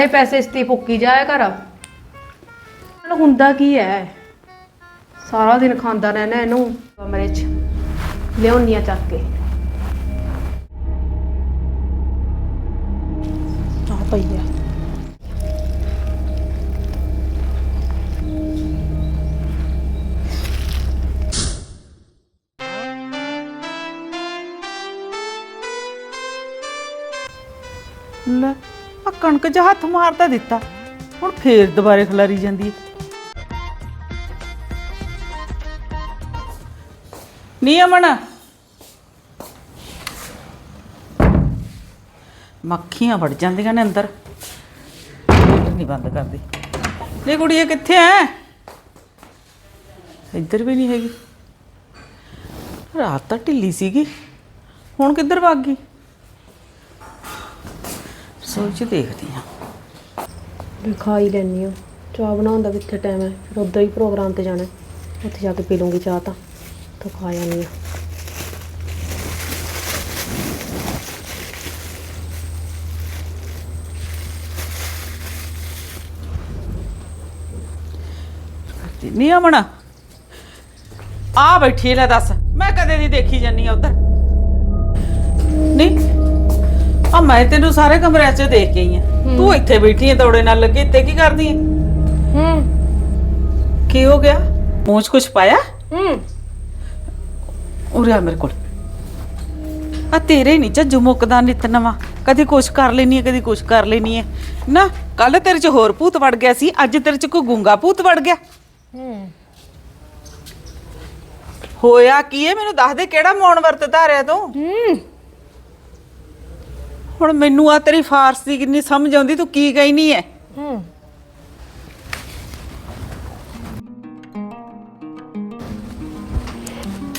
ਇਹ ਪੈਸੇ ਇਸਤੀ ਫੁੱਕੀ ਜਾਇਆ ਕਰ। ਚਲ ਹੁੰਦਾ ਕੀ ਹੈ ਸਾਰਾ ਦਿਨ ਖਾਂਦਾ ਰਹਿਣਾ ਇਹਨੂੰ, ਕਮਰੇ 'ਚ, ਲਿਆਉਣੀਆਂ ਚੱਕ ਕੇ। ਆ ਪਈ ਆ ਕਣਕ 'ਚ ਹੱਥ ਮਾਰਤਾ ਦਿੱਤਾ। ਹੁਣ ਫੇਰ ਦੁਬਾਰੇ ਖਲਾਰੀ ਜਾਂਦੀ ਹੈ। ਨੀ ਅਮਨ। ਮੱਖੀਆਂ ਵੜ ਜਾਂਦੀਆਂ ਨੇ ਅੰਦਰ। ਗੇਟ ਨਹੀਂ ਬੰਦ ਕਰਦੀ। ਨੀ ਕੁੜੀਏ, ਕਿੱਥੇ ਐ? ਇੱਧਰ ਵੀ ਨਹੀਂ ਹੈਗੀ। ਰਾਤ ਤਾਂ ਢਿੱਲੀ ਸੀਗੀ। ਹੁਣ ਕਿੱਧਰ ਭੱਗ ਗਈ? ਸੋਚ ਦੇਖਦੀ ਆ ਖਾ ਹੀ ਲੈਣੀ ਆ ਚਾਹ ਬਣਾਉਣ ਦਾ ਕਿੱਥੇ ਟਾਈਮ ਹੈ। ਫਿਰ ਉਧਰ ਹੀ ਪ੍ਰੋਗਰਾਮ ਤੇ ਜਾਣਾ ਹੈ। ਉੱਥੇ ਜਾ ਕੇ ਪੀ ਲੂੰਗੀ ਚਾਹ ਤਾਂ। ਤਾਂ ਖਾ ਜਾਣੀ ਆ ਨਹੀਂ ਅਮਣਾ ਆ ਬੈਠੀ ਲੈ ਦੱਸ। ਮੈਂ ਕਦੇ ਦੀ ਦੇਖੀ ਜਾਨੀ ਆ ਉਧਰ। ਨਹੀਂ ਆ ਮੈਂ ਤੈਨੂੰ ਸਾਰੇ ਕਮਰਿਆਂ 'ਚ ਦੇਖ ਕੇ ਆਈ ਆ। ਤੂੰ ਇੱਥੇ ਬੈਠੀ ਆ ਤੋੜੇ ਨਾਲ ਲੱਗੀ ਇੱਥੇ ਕੀ ਕਰਦੀ ਆ? ਹੂੰ। ਕੀ ਹੋ ਗਿਆ? ਮੂੰਹ 'ਚ ਕੁਛ ਪਾਇਆ? ਹੂੰ। ਉਰੇ ਆ ਮੇਰੇ ਕੋਲ। ਆ ਤੇਰੇ ਨਹੀਂ ਝੱਜੂ ਮੁੱਕਦਾ ਨਿਤ ਨਵਾਂ। ਕਦੀ ਕੁਛ ਕਰ ਲੈਣੀ ਹੈ ਕਦੀ ਕੁਛ ਕਰ ਲੈਣੀ ਹੈ ਨਾ ਕੱਲ ਤੇਰੇ 'ਚ ਹੋਰ ਭੂਤ ਵੜ ਗਿਆ ਸੀ ਅੱਜ ਤੇਰੇ 'ਚ ਕੋਈ ਗੁੰਗਾ ਭੂਤ ਵੜ ਗਿਆ। ਹੂੰ। ਹੋਇਆ ਕੀ ਹੈ ਮੈਨੂੰ ਦੱਸ ਦੇ ਕਿਹੜਾ ਮੌਣ ਵਰਤ ਧਾਰਿਆ ਤੂੰ? ਹੂੰ। ਹੁਣ ਮੈਨੂੰ ਆ ਤੇਰੀ ਫਾਰਸੀ ਕਿੰਨੀ ਸਮਝ ਆਉਂਦੀ ਤੂੰ ਕੀ ਕਹਿਨੀ ਹੈ ਹੂੰ।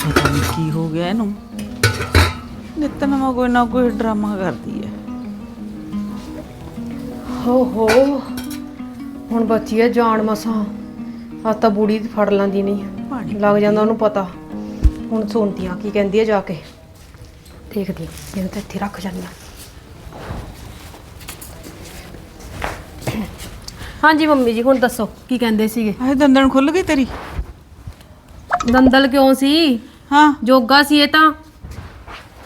ਪਤਾ ਕੀ ਹੋ ਗਿਆ ਇਹਨੂੰ। ਨਿੱਤ ਨਵਾਂ ਕੋਈ ਨਾ ਕੋਈ ਡਰਾਮਾ ਕਰਦੀ ਹੈ ਹੋ ਹੋ। ਹੁਣ ਬੱਚੀ ਹੈ ਜਾਣ ਮਸਾਂ। ਆ ਤਾਂ ਬੁੜੀ ਫੜ ਲਾਂਦੀ ਪਾਣੀ ਨਹੀਂ ਲੱਗ ਜਾਂਦਾ ਉਹਨੂੰ ਪਤਾ। ਹੁਣ ਸੁਣਦੀ ਆ ਕੀ ਕਹਿੰਦੀ ਹੈ ਜਾ ਕੇ। ਦੇਖਦੀ ਇਹਨੂੰ ਤਾਂ ਇੱਥੇ ਰੱਖ ਜਾਂਦੀ ਆ। ਹਾਂਜੀ ਮੰਮੀ ਜੀ ਹੁਣ ਦੱਸੋ ਕੀ ਕਹਿੰਦੇ ਸੀਗੇ? ਆਏ ਦੰਦਣ ਖੁੱਲ ਗਈ ਤੇਰੀ। ਦੰਦਲ ਕਿਉਂ ਸੀ? ਹਾਂ। ਜੋਗਾ ਸੀ ਇਹ ਤਾਂ।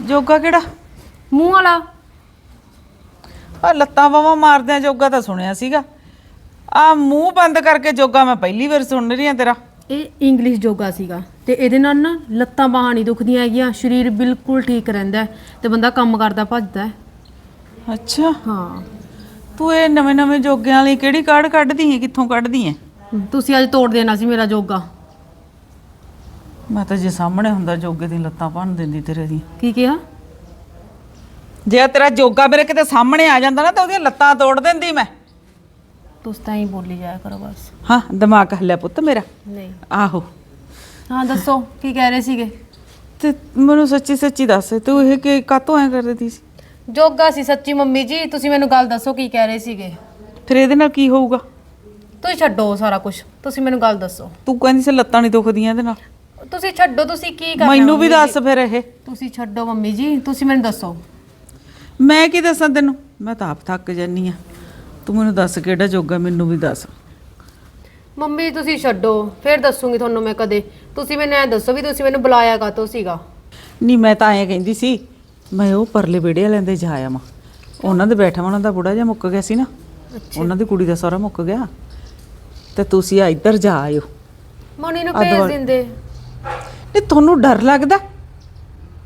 ਜੋਗਾ ਕਿਹੜਾ? ਮੂੰਹ ਵਾਲਾ। ਆ ਲੱਤਾਂ ਬਾਵਾ ਮਾਰਦਿਆਂ ਜੋਗਾ ਤਾਂ ਸੁਣਿਆ ਸੀਗਾ। ਆ ਮੂੰਹ ਬੰਦ ਕਰਕੇ ਜੋਗਾ ਮੈਂ ਪਹਿਲੀ ਵਾਰ ਸੁਣ ਰਹੀ ਹਾਂ ਤੇਰਾ। ਇਹ ਇੰਗਲਿਸ਼ ਜੋਗਾ ਸੀਗਾ ਤੇ ਇਹਦੇ ਨਾਲ ਨਾ ਲੱਤਾਂ ਬਾਹਾਂ ਨਹੀਂ ਦੁਖਦੀਆਂ ਹੈਗੀਆਂ ਸਰੀਰ ਬਿਲਕੁਲ ਠੀਕ ਰਹਿੰਦਾ ਹੈ ਤੇ ਬੰਦਾ ਕੰਮ ਕਰਦਾ ਭੱਜਦਾ ਹੈ। ਅੱਛਾ। ਹਾਂ। ਤੂੰ ਇਹ ਨਵੇਂ ਨਵੇਂ ਜੋਗਿਆਂ ਲਈ ਕਿਹੜੀ ਕਾਰਡ ਕੱਢਦੀ ਹੈ ਕਿੱਥੋਂ ਕੱਢਦੀ ਹੈ ਤੁਸੀਂ ਅੱਜ ਤੋੜ ਦੇਣਾ ਸੀ ਮੇਰਾ ਜੋਗਾ। ਮੈਂ ਤਾਂ ਜੇ ਸਾਹਮਣੇ ਹੁੰਦਾ ਜੋਗੇ ਦੀ ਲੱਤਾਂ ਭੰਨ ਦਿੰਦੀ ਤੇਰੇ ਦੀ ਕੀ ਕਿਹਾ? ਜੇ ਤੇਰਾ ਜੋਗਾ ਮੇਰੇ ਕਿਤੇ ਸਾਹਮਣੇ ਆ ਜਾਂਦਾ ਨਾ ਤਾਂ ਉਹਦੀਆਂ ਲੱਤਾਂ ਤੋੜ ਦਿੰਦੀ ਮੈਂ। ਤੁਸੀਂ ਤਾਂ ਹੀ ਬੋਲੀ ਜਾਇਆ ਕਰੋ ਬਸ। ਹਾਂ ਦਿਮਾਗ ਹੱਲਿਆ ਪੁੱਤ ਮੇਰਾ। ਨਹੀਂ। ਆਹੋ। ਹਾਂ ਦੱਸੋ ਕੀ ਕਹਿ ਰਹੇ ਸੀਗੇ? ਤੇ ਮੈਨੂੰ ਸੱਚੀ ਸੱਚੀ ਦੱਸ ਤੂੰ ਇਹ ਕਿ ਕਾਤੋਂ ਐ ਕਰਦੀ ਸੀ? ਜੋਗਾ ਸੀ ਸੱਚੀ ਮੰਮੀ ਜੀ ਤੁਸੀਂ ਮੈਨੂੰ ਗੱਲ ਦੱਸੋ ਕੀ ਕਹਿ ਰਹੇ ਸੀਗੇ? ਫਿਰ ਇਹਦੇ ਨਾਲ ਕੀ ਹੋਊਗਾ? ਤੁਸੀਂ ਛੱਡੋ ਸਾਰਾ ਕੁਝ ਤੁਸੀਂ ਮੈਨੂੰ ਗੱਲ ਦੱਸੋ। ਤੂੰ ਕਹਿੰਦੀ ਸੀ ਲੱਤਾਂ ਨਹੀਂ ਦੁਖਦੀਆਂ ਇਹਦੇ ਨਾਲ। ਤੁਸੀਂ ਛੱਡੋ ਤੁਸੀਂ ਕੀ ਕਰਨਾ ਮੈਨੂੰ ਵੀ ਦੱਸ? ਫਿਰ ਇਹ। ਤੁਸੀਂ ਛੱਡੋ ਮੰਮੀ ਜੀ ਤੁਸੀਂ ਮੈਨੂੰ ਦੱਸੋ। ਮੈਂ ਕੀ ਦੱਸਾਂ ਤੈਨੂੰ? ਮੈਂ ਤਾਂ ਆਪ ਥੱਕ ਜਾਨੀ ਆ ਤੂੰ ਮੈਨੂੰ ਦੱਸ ਕਿਹੜਾ ਜੋਗਾ ਮੈਨੂੰ ਵੀ ਦੱਸ। ਮੰਮੀ ਤੁਸੀਂ ਛੱਡੋ ਫਿਰ ਦੱਸੂਗੀ ਤੁਹਾਨੂੰ ਮੈਂ ਕਦੇ। ਤੁਸੀਂ ਮੈਨੂੰ ਐ ਦੱਸੋ ਵੀ ਤੁਸੀਂ ਮੈਨੂੰ ਬੁਲਾਇਆ ਕਾਤੋਂ ਸੀਗਾ? ਨਹੀਂ ਮੈਂ ਤਾਂ ਐਂ ਕਹਿੰਦੀ ਸੀ ਮੈਂ ਉਹ ਪਰਲੇ ਵਿੜੇ ਵਾਲਿਆਂ ਦੇ ਜਾ ਆਵਾਂ ਉਹਨਾਂ ਦੇ ਬੈਠਾ ਉਹਨਾਂ ਦਾ ਬੁੜਾ ਜਿਹਾ ਮੁੱਕ ਗਿਆ ਸੀ ਨਾ। ਉਹਨਾਂ ਦੀ ਕੁੜੀ ਦਾ ਸਹੁਰਾ ਮੁੱਕ ਗਿਆ। ਤੇ ਤੁਸੀਂ ਆ ਇੱਧਰ ਜਾ ਆਇਓ। ਮਣੀ ਨੂੰ ਭੇਜ ਦਿੰਦੇ। ਨਹੀਂ ਤੁਹਾਨੂੰ ਡਰ ਲੱਗਦਾ?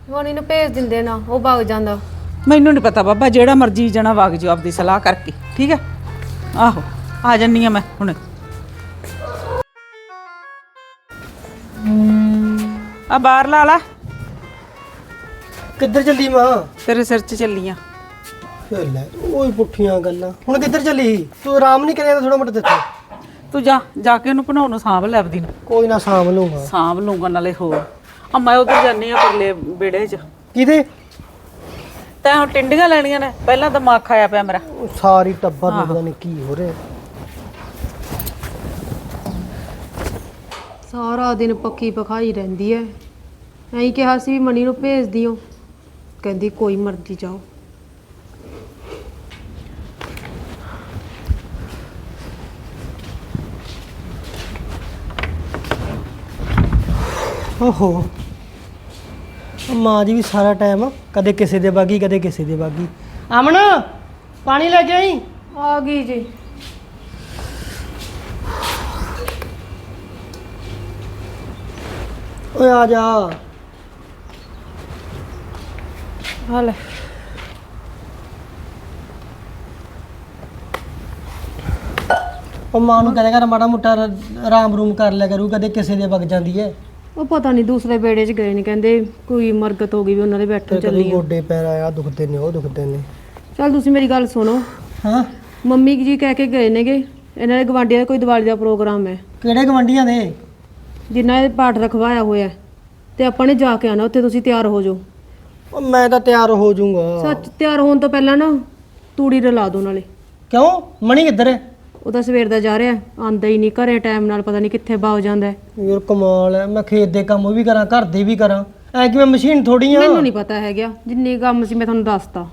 ਮਣੀ ਨੂੰ ਭੇਜ ਦਿੰਦੇ ਨਾ ਉਹ ਭੱਗ ਜਾਂਦਾ। ਮੈਨੂੰ ਨਹੀਂ ਪਤਾ ਬਾਬਾ ਜਿਹੜਾ ਮਰਜ਼ੀ ਜਣਾ ਵਗ ਜਾਓ ਆਪਦੀ ਸਲਾਹ ਕਰਕੇ ਠੀਕ ਹੈ? ਆਹੋ ਆ ਜੰਨੀ ਆ ਮੈਂ ਹੁਣ। ਆ ਬਾਹਰ ਲਾ ਲਾ। ਕਿੱਧਰ ਚੱਲੀ ਮਾਂ? ਤੇਰੇ ਸਿਰ 'ਚ ਚੱਲੀਆਂ। ਫੇਰ ਲੈ ਉਹੀ ਪੁੱਠੀਆਂ ਗੱਲਾਂ। ਹੁਣ ਕਿੱਧਰ ਚੱਲੀ? ਤੂੰ ਆਰਾਮ ਨਹੀਂ ਕਰਿਆ ਥੋੜਾ ਮੋਟਾ ਦਿੱਤਾ ਤੂੰ ਜਾ ਜਾ ਕੇ ਉਹਨੂੰ ਬਣਾਉਣ ਨੂੰ ਸਾਂਭ ਲੈ ਆਪਦੀ ਨੂੰ। ਕੋਈ ਨਾ ਸਾਂਭ ਲਊਗਾ ਸਾਂਭ ਲੂੰਗਾ ਨਾਲੇ ਹੋਰ। ਆ ਮੈਂ ਉਧਰ ਜਾਨੀ ਆ ਪਰਲੇ ਬੇੜੇ 'ਚ। ਕਿਹਦੇ? ਤੈਂ ਹੁਣ ਟਿੰਡੀਆਂ ਲੈਣੀਆਂ ਨੇ ਪਹਿਲਾਂ ਦਿਮਾਗ ਖਾਇਆ ਪਿਆ ਮੇਰਾ। ਉਹ ਸਾਰੀ ਟੱਬਰ ਨੂੰ ਪਤਾ ਨਹੀਂ ਕੀ ਹੋ ਰਿਹਾ। ਸਾਰਾ ਦਿਨ ਪੱਕੀ ਪਖਾਈ ਰਹਿੰਦੀ ਐ। ਐਂ ਕਿਹਾ ਸੀ ਵੀ ਮਣੀ ਨੂੰ ਭੇਜ ਦਿਓ। ਕਹਿੰਦੀ ਕੋਈ ਮਰਜ਼ੀ ਜਾਓ। ਓਹੋ। ਮਾਂ ਜੀ ਵੀ ਸਾਰਾ ਟਾਈਮ ਕਦੇ ਕਿਸੇ ਦੇ ਬਾਗੀ ਕਦੇ ਕਿਸੇ ਦੇ ਬਾਗੀ। ਅਮਨ ਪਾਣੀ ਲੈ ਜਾਈ ਆ ਗਈ ਜੀ। ਓਏ ਆ ਜਾ। ਹਾਲੇ ਉਹ ਮਾਂ ਨੂੰ ਕਹਦੇ ਕਰ ਮਾੜਾ ਮੋਟਾ ਆਰਾਮ ਰੂਮ ਕਰ ਲਿਆ ਕਰੂ ਕਦੇ ਕਿਸੇ ਦੇ ਵਗ ਜਾਂਦੀ ਹੈ ਉਹ ਪਤਾ ਨਹੀਂ ਦੂਸਰੇ ਬੇੜੇ 'ਚ ਗਏ ਨੇ ਕਹਿੰਦੇ ਕੋਈ ਮਰਗਤ ਹੋ ਗਈ ਵੀ ਉਹਨਾਂ ਦੇ ਬੈਠਣ ਕਦੇ ਚੱਲੀ ਆ। ਗੋਡੇ ਪੈਰ ਆਇਆ ਦੁਖਦੇ ਨੇ ਉਹ ਦੁਖਦੇ ਨੇ। ਚੱਲ ਤੁਸੀਂ ਮੇਰੀ ਗੱਲ ਸੁਣੋ। ਹਾਂ। ਮੰਮੀ ਜੀ ਕਹਿ ਕੇ ਗਏ ਨੇਗੇ ਇਹਨਾਂ ਦੇ ਗਵਾਂਢੀਆਂ ਦਾ ਕੋਈ ਦੀਵਾਲੀ ਦਾ ਪ੍ਰੋਗਰਾਮ ਹੈ। ਕਿਹੜੇ ਗਵੰਡੀਆਂ ਦੇ? ਜਿਨ੍ਹਾਂ ਦੇ ਪਾਠ ਰਖਵਾਇਆ ਹੋਇਆ ਹੈ। ਤੇ ਆਪਾਂ ਨੇ ਜਾ ਕੇ ਆਣਾ ਉੱਥੇ ਤੁਸੀਂ ਤਿਆਰ ਹੋ ਜਾਓ। ਉਹ ਮੈਂ ਤਾਂ ਤਿਆਰ ਹੋ ਜਾਊਂਗਾ। ਸੱਚ ਤਿਆਰ ਹੋਣ ਤੋਂ ਪਹਿਲਾਂ ਨਾ ਤੂੜੀ ਰਲਾ ਦੋ ਨਾਲੇ। ਕਿਉਂ? ਮਣੀ ਕਿੱਧਰ ਹੈ? ਉਹ ਤਾਂ ਸਵੇਰ ਦਾ ਜਾ ਰਿਹਾ ਆਂਦਾ ਹੀ ਨਹੀਂ ਘਰੇ ਟਾਈਮ ਨਾਲ ਪਤਾ ਨਹੀਂ ਕਿੱਥੇ ਬਾਹ ਜਾਂਦਾ ਹੈ। ਯਾਰ ਕਮਾਲ ਹੈ ਮੈਂ ਖੇਤ ਦੇ ਕੰਮ ਵੀ ਕਰਾਂ ਘਰ ਦੇ ਵੀ ਕਰਾਂ। ਐ ਕਿ ਮੈਂ ਮਸ਼ੀਨ ਥੋੜੀ ਆ? ਮੈਨੂੰ ਨਹੀਂ ਪਤਾ ਹੈਗਾ ਜਿੰਨੀ ਕੰਮ ਸੀ ਮੈਂ ਤੁਹਾਨੂੰ ਦੱਸਤਾ।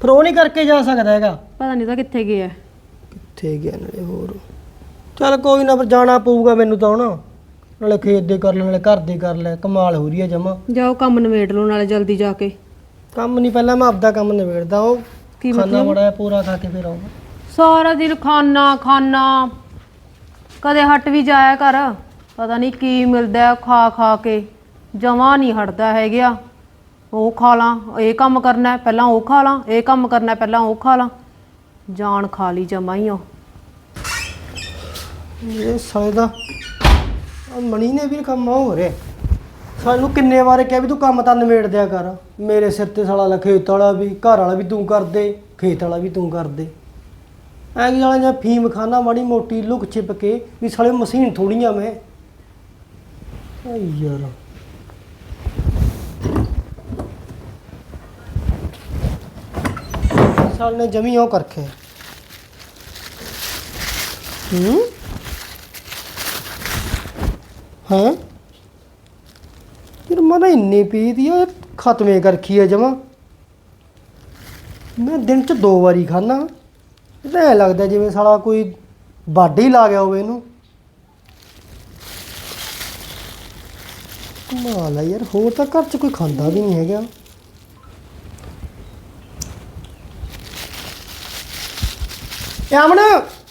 ਫਿਰ ਉਹ ਨਹੀਂ ਕਰਕੇ ਜਾ ਸਕਦਾ ਹੈਗਾ? ਪਤਾ ਨਹੀਂ ਤਾਂ ਕਿੱਥੇ ਗਿਆ। ਕਿੱਥੇ ਗਿਆ ਨਾਲੇ ਹੋਰ? ਚੱਲ ਕੋਈ ਨਾ ਫਿਰ ਜਾਣਾ ਪਊਗਾ ਮੈਨੂੰ ਤਾਂ ਹੁਣ। ਨਾਲੇ ਖੇਤ ਦੇ ਕਰ ਲੈ ਨਾਲੇ ਘਰ ਦੇ ਕਰ ਲੈ ਕਮਾਲ ਹੋ ਰਹੀ ਹੈ ਜਮਾ। ਜਾਓ ਕੰਮ ਨਿਬੇੜ ਲਓ ਨਾਲੇ ਜਲਦੀ ਜਾ ਕੇ। ਕੰਮ ਨਹੀਂ ਪਹਿਲਾਂ ਮੈਂ ਆਪਦਾ ਕੰਮ ਨਿਬੇੜਦਾ ਉਹ ਕੀ ਖਾਣਾ ਮਤਲਬ? ਬੜਾ ਹੈ, ਪੂਰਾ ਖਾ ਕੇ ਫਿਰ ਆਉਂਗਾ ਸਾਰਾ ਦਿਨ ਖਾਣਾ ਖਾਣਾ ਕਦੇ ਹਟ ਵੀ ਜਾਇਆ ਕਰ ਪਤਾ ਨਹੀਂ ਕੀ ਮਿਲਦਾ ਹੈ ਖਾ ਖਾ ਕੇ। ਜਮਾ ਨਹੀਂ ਹਟਦਾ ਹੈਗਾ ਉਹ ਖਾ ਲਾਂ ਇਹ ਕੰਮ ਕਰਨਾ ਹੈ, ਪਹਿਲਾਂ ਉਹ ਖਾ ਲਾਂ ਇਹ ਕੰਮ ਕਰਨਾ ਹੈ, ਪਹਿਲਾਂ ਉਹ ਖਾ ਲਾਂ। ਜਾਨ ਖਾ ਲਈ ਜਮਾ ਹੀ ਉਹ। ਇਹ ਸਾਲੇ ਦਾ ਆਹ ਮਣੀ ਨੇ ਵੀ ਕੰਮ ਹੋ ਰਿਹਾ ਸਾਨੂੰ ਕਿੰਨੇ ਵਾਰ ਕਿਹਾ ਵੀ ਤੂੰ ਕੰਮ ਤਾਂ ਨਿਬੇੜ ਦਿਆ ਕਰ। ਮੇਰੇ ਸਿਰ ਤੇ ਸਾਲਾ ਲਾ ਖੇਤ ਵਾਲਾ ਵੀ, ਘਰ ਵਾਲਾ ਵੀ ਤੂੰ ਕਰ ਦੇ, ਖੇਤ ਵਾਲਾ ਵੀ ਤੂੰ ਕਰ ਦੇ। ਐ ਕਿ ਵਾਲਾ ਜਾਂ ਫੀਮ ਖਾਨਾ, ਮਾੜੀ ਮੋਟੀ ਲੁਕ ਛਿਪ ਕੇ ਵੀ ਸਾਲੇ ਮਸ਼ੀਨ ਥੋੜੀਆਂ ਮੈਂ। ਆਈ ਯਾਰ। ਸਾਲ ਨੇ ਜਮੀ ਉਹ ਕਰਖੇ ਹੂੰ? ਹਾਂ? ਯਾਰ ਮਨਾ ਇੰਨੀ ਪੀ ਦੀ ਆ ਖਤਮੇ ਕਰਖੀ ਆ ਜਮਾ। ਮੈਂ ਦਿਨ ਚ ਦੋ ਵਾਰੀ ਖਾਣਾ ਇਹ ਤਾਂ ਐਂ ਲੱਗਦਾ ਜਿਵੇਂ ਸਾਲਾ ਕੋਈ ਬਾਡੀ ਲਾ ਗਿਆ ਹੋਵੇ ਇਹਨੂੰ। ਕਮਾਲ ਆ ਯਾਰ, ਹੋਰ ਤਾਂ ਘਰ ਚ ਕੋਈ ਖਾਂਦਾ ਵੀ ਨਹੀਂ ਹੈਗਾ। ਇਹ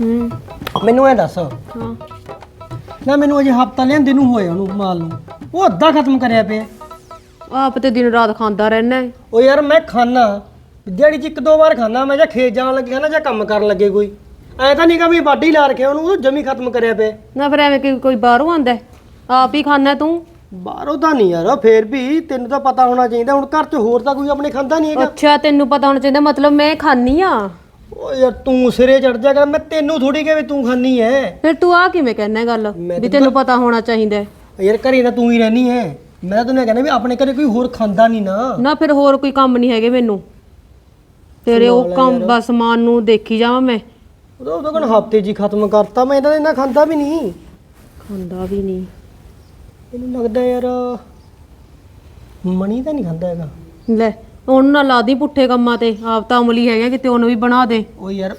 ਹੂੰ। ਮੈਨੂੰ ਐ ਦੱਸ। ਹਾਂ। ਨਾ ਮੈਨੂੰ ਅਜੇ ਹਫਤਾ ਲਿਆਂਦੇ ਨੂੰ ਹੋਇਆ ਉਹਨੂੰ ਮਾਲ ਨੂੰ। ਉਹ ਅੱਧਾ ਖਤਮ ਕਰਿਆ ਪਿਆ। ਆਪ ਤੇ ਦਿਨ ਰਾਤ ਖਾਂਦਾ ਰਹਿਣਾ ਹੈ। ਉਹ ਯਾਰ ਮੈਂ ਖਾਣਾ ਦਿਹਾੜੀ ਚ ਇੱਕ ਦੋ ਵਾਰ ਖਾਣਾ ਮੈਂ ਜਾਂ ਖੇਤ ਜਾਣ ਲੱਗੇ ਨਾ ਜਾਂ ਕੰਮ ਕਰਨ ਲੱਗੇ ਕੋਈ। ਐ ਤਾਂ ਨਹੀਂਗਾ ਵੀ ਬਾਡੀ ਲਾ ਰੱਖਿਆ ਉਹਨੂੰ ਉਹ ਜਮੀ ਖਤਮ ਕਰਿਆ ਪਿਆ। ਨਾ ਫਿਰ ਐਵੇਂ ਕਿ ਕੋਈ ਬਾਹਰੋਂ ਆਂਦਾ? ਆਪ ਹੀ ਖਾਣਾ ਤੂੰ? ਬਾਹਰੋਂ ਤਾਂ ਨਹੀਂ ਯਾਰ ਫੇਰ ਵੀ ਤੈਨੂੰ ਤਾਂ ਪਤਾ ਹੋਣਾ ਚਾਹੀਦਾ। ਹੁਣ ਘਰ 'ਚ ਹੋਰ ਤਾਂ ਕੋਈ ਆਪਣੇ ਖਾਂਦਾ ਨਹੀਂ ਹੈਗਾ। ਅੱਛਾ ਤੈਨੂੰ ਪਤਾ ਹੋਣਾ ਚਾਹੀਦਾ। ਮਤਲਬ ਮੈਂ ਖਾਨੀ ਆ। ਓ ਯਾਰ ਤੂੰ ਸਿਰੇ ਚੜ ਜਾ ਕਰ ਮੈਂ ਤੈਨੂੰ ਥੋੜੀ ਕਿ ਵੀ ਤੂੰ ਖਾਨੀ ਐ? ਫਿਰ ਤੂੰ ਆ ਕਿਵੇਂ ਕਹਿਣਾ ਗੱਲ? ਮੈਂ ਵੀ ਤੈਨੂੰ ਪਤਾ ਹੋਣਾ ਚਾਹੀਦਾ ਹੈ। ਯਾਰ ਘਰੇ ਤਾਂ ਤੂੰ ਹੀ ਰਹਿਨੀ ਐ। ਮੈਂ ਤੈਨੂੰ ਇਹ ਕਹਿੰਦਾ ਵੀ ਆਪਣੇ ਘਰੇ ਕੋਈ ਹੋਰ ਖਾਂਦਾ ਨਹੀਂ ਨਾ। ਨਾ ਫਿਰ ਹੋਰ ਕੋਈ ਕੰਮ ਨਹੀਂ ਹੈਗੇ ਮੈਨੂੰ। ਤੇਰੇ ਉਹ ਕੰਮ ਬਸ ਮਾਨ ਨੂੰ ਦੇਖੀ ਜਾਵਾਂ ਮੈਂ। ਉਹਦਾ ਉਹਦਾ ਕਨ ਹਫ਼ਤੇ ਹੀ ਖਤਮ ਕਰਤਾ ਮੈਂ ਇਹਦਾ ਇੰਨਾ ਖਾਂਦਾ ਵੀ ਨਹੀਂ ਖਾਂਦਾ ਵੀ ਨਹੀਂ ਮੈਨੂੰ ਲੱਗਦਾ ਯਾਰ ਮਣੀ ਤਾਂ ਨਹੀਂ ਖਾਂਦਾ ਹੈਗਾ। ਲੈ ਉਹਨੂੰ ਨਾ ਲਾ ਦੀ ਪੁੱਠੇ ਕੰਮਾਂ ਤੇ ਆਪ ਤਾਂ ਅਮਲੀ ਹੈਗਾ ਕਿਤੇ ਉਹਨੂੰ ਵੀ ਬਣਾ ਦੇ। ਉਹ ਯਾਰ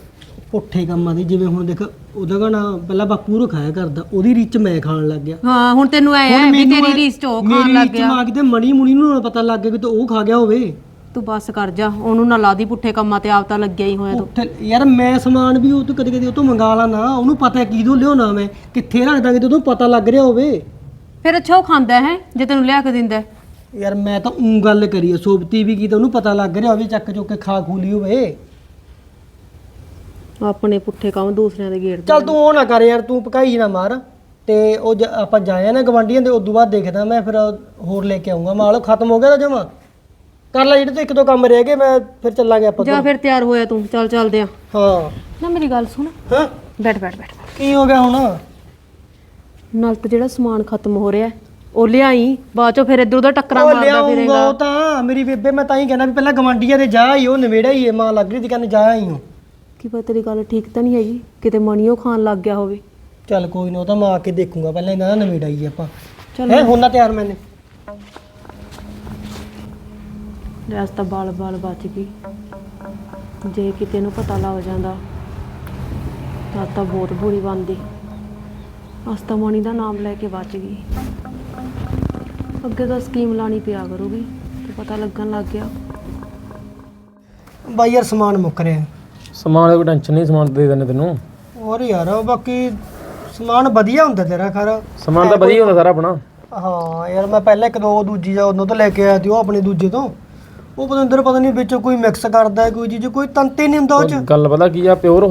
ਪੁੱਠੇ ਕੰਮਾਂ ਦੀ ਜਿਵੇਂ ਹੁਣ ਦੇਖ ਉਹਦਾ ਕਹਣਾ ਪਹਿਲਾਂ ਬਾਪੂ ਰਖਾਇਆ ਕਰਦਾ ਉਹਦੀ ਰੀਚ ਮੈਂ ਖਾਣ ਲੱਗ ਗਿਆ। ਹਾਂ ਹੁਣ ਤੈਨੂੰ ਐ ਹੈ ਵੀ ਤੇਰੀ ਰੀਸ ਚ ਉਹ ਖਾਣ ਮੇਰੀ ਲੱਗ ਰੀਚ ਗਿਆ। ਮਾਂ ਕਿਤੇ ਮਣੀ ਮੁਣੀ ਨੂੰ ਨਾ ਪਤਾ ਲੱਗ ਗਿਆ ਕਿ ਉਹ ਖਾ ਗਿਆ ਹੋਵੇ। ਤੂੰ ਬਸ ਕਰ ਜਾ ਉਹਨੂੰ ਨਾ ਲਾ ਦੀ ਪੁੱਠੇ ਕੰਮਾਂ ਤੇ ਆਪ ਤਾਂ ਲੱਗਿਆ ਹੀ ਹੋਇਆ ਤੂੰ। ਉੱਥੇ ਯਾਰ ਮੈਂ ਸਮਾਨ ਵੀ ਉਹ ਤੋਂ ਕਦੇ ਕਦੇ ਉਹ ਤੋਂ ਮੰਗਾ ਲਾ ਨਾ ਉਹਨੂੰ ਪਤਾ ਕਿਦੋਂ ਲਿਆਉਣਾ ਮੈਂ ਕਿੱਥੇ ਰੱਖਦਾ ਕਿ ਉਹਨੂੰ ਪਤਾ ਲੱਗ ਰਿਹਾ ਹੋਵੇ। ਫਿਰ ਅੱਛਾ ਉਹ ਖਾਂਦਾ ਹੈ ਜੇ ਤੈਨੂੰ ਲਿਆ ਕੇ ਦਿੰਦਾ ਹੈ। ਯਾਰ ਮੈਂ ਤਾਂ ਉਂ ਗੱਲ ਕਰੀ ਆ ਸੋਬਤੀ ਵੀ ਕੀ ਤਾਂ ਉਹਨੂੰ ਪਤਾ ਲੱਗ ਰਿਹਾ ਹੋਵੇ ਚੱਕ ਚੁੱਕ ਕੇ ਖਾ ਖੂਲੀ ਹੋਵੇ। ਆਪਣੇ ਪੁੱਠੇ ਕੰਮ ਦੂਸਰਿਆਂ ਦੇ ਗੇੜ ਚੱਲ ਤੂੰ ਉਹ ਨਾ ਕਰ ਯਾਰ ਤੂੰ ਪਕਾਈ ਨਾ ਮਾਰ ਤੇ ਉਹ ਜ- ਆਪਾਂ ਜਾਇਆ ਨਾ ਗਵਾਂਡੀਆਂ ਦੇ ਉਦੋਂ ਬਾਅਦ ਦੇਖਦਾ ਮੈਂ ਫਿਰ ਹੋਰ ਲੈ ਕੇ ਆਉਂਗਾ ਮਾਲ ਖਤਮ ਹੋ ਗਿਆ ਤਾਂ ਜਮਾ। ਕਰ ਲੈ ਜਿਹੜੇ ਤੋਂ ਇੱਕ ਦੋ ਕੰਮ ਰਹਿ ਗਏ ਮੈਂ ਫਿਰ ਚੱਲਾਂਗੇ ਆਪਾਂ ਜਾ ਫਿਰ ਤਿਆਰ ਹੋਇਆ ਤੂੰ ਚੱਲ ਚੱਲਦੇ ਆ। ਹਾਂ। ਨਾ ਮੇਰੀ ਗੱਲ ਸੁਣ। ਹਾਂ। ਬੈਠ ਬੈਠ ਬੈਠ। ਕੀ ਹੋ ਗਿਆ ਹੁਣ? ਨਾਲ ਤਾਂ ਜਿਹੜਾ ਸਮਾਨ ਖਤਮ ਹੋ ਰਿਹਾ ਹੈ, ਉਹ ਲਿਆਈ ਬਾਅਦ ਚੋਂ ਫਿਰ ਇੱਧਰ ਉਧਰ ਟੱਕਰਾਂ ਉਹ ਮਾਰਦਾ ਲਿਆਉਂਗਾ ਫਿਰੇਗਾ। ਉਹ ਤਾਂ ਮੇਰੀ ਬੇਬੇ ਮੈਂ ਤਾਂ ਹੀ ਕਹਿੰਦਾ ਵੀ ਪਹਿਲਾਂ ਗਵਾਂਡੀਆਂ ਦੇ ਜਾ ਹੀ ਉਹ ਨਵੇੜਾ ਹੀ ਇਹ ਮਾਂ ਲੱਗ ਰਹੀ ਸੀ ਕਹਿੰਦੇ ਜਾ ਹੀ ਉਹ ਕੀ ਪਤਾ ਤੇਰੀ ਗੱਲ ਠੀਕ ਤਾਂ ਨਹੀਂ ਹੈਗੀ? ਕਿਤੇ ਮਣੀਓ ਖਾਣ ਲੱਗ ਗਿਆ ਹੋਵੇ। ਚੱਲ ਕੋਈ ਨਾ ਉਹ ਤਾਂ ਮੈਂ ਆ ਕੇ ਦੇਖੂੰਗਾ ਪਹਿਲਾਂ ਇਹਨਾਂ ਦਾ ਨਵੇੜ ਆਈਏ ਆਪਾਂ। ਚਲ ਹੈ ਹੁਣ ਨਾ ਤਿਆਰ ਮੈਨੇ। ਰਸ ਤਾਂ ਬਾਲ ਬਾਲ ਬਚ ਗਈ। ਜੇ ਕਿਤੇ ਨੂੰ ਪਤਾ ਲੱਗ ਜਾਂਦਾ ਤਾਂ ਤਾਂ ਬਹੁਤ ਬੁਰੀ ਬਣਦੀ। ਅਸ ਤਾਂ ਮਣੀ ਦਾ ਨਾਮ ਲੈ ਕੇ ਬਚ ਗਈ। ਅੱਗੇ ਤਾਂ ਸਕੀਮ ਲਾਣੀ ਪਿਆ ਕਰੂਗੀ ਤੇ ਪਤਾ ਲੱਗਣ ਲੱਗ ਗਿਆ। ਬਾਈ ਯਾਰ ਸਮਾਨ ਮੁੱਕ ਰਿਹਾ। ਸਮਾਨ ਦੀ ਕੋਈ ਟੈਨਸ਼ਨ ਨਹੀਂ ਸਮਾਨ ਦੇ ਦਿੰਦੇ ਤੈਨੂੰ। ਹੋਰ ਯਾਰ ਉਹ ਬਾਕੀ ਸਮਾਨ ਵਧੀਆ ਹੁੰਦਾ ਤੇਰਾ ਖਰ। ਸਮਾਨ ਤਾਂ ਵਧੀਆ ਹੁੰਦਾ ਸਾਰਾ ਆਪਣਾ। ਹਾਂ ਯਾਰ ਮੈਂ ਪਹਿਲਾਂ ਇੱਕ ਦੋ ਦੂਜੀ ਜਾਂ ਉਹਨੋਂ ਤੋਂ ਲੈ ਕੇ ਆਇਆ ਸੀ ਉਹ ਆਪਣੇ ਦੂਜੇ ਤੋਂ। ਉਹ ਪਤੰਦਰ ਪਤਾ ਨਹੀਂ ਵਿੱਚ ਕੋਈ ਮਿਕਸ ਕਰਦਾ ਹੈ ਕੋਈ ਚੀਜ਼ ਕੋਈ ਤੰਤੇ ਨਹੀਂ ਹੁੰਦਾ ਉਹ ਚ। ਗੱਲ ਪਤਾ ਕੀ ਆ ਪਿਓਰ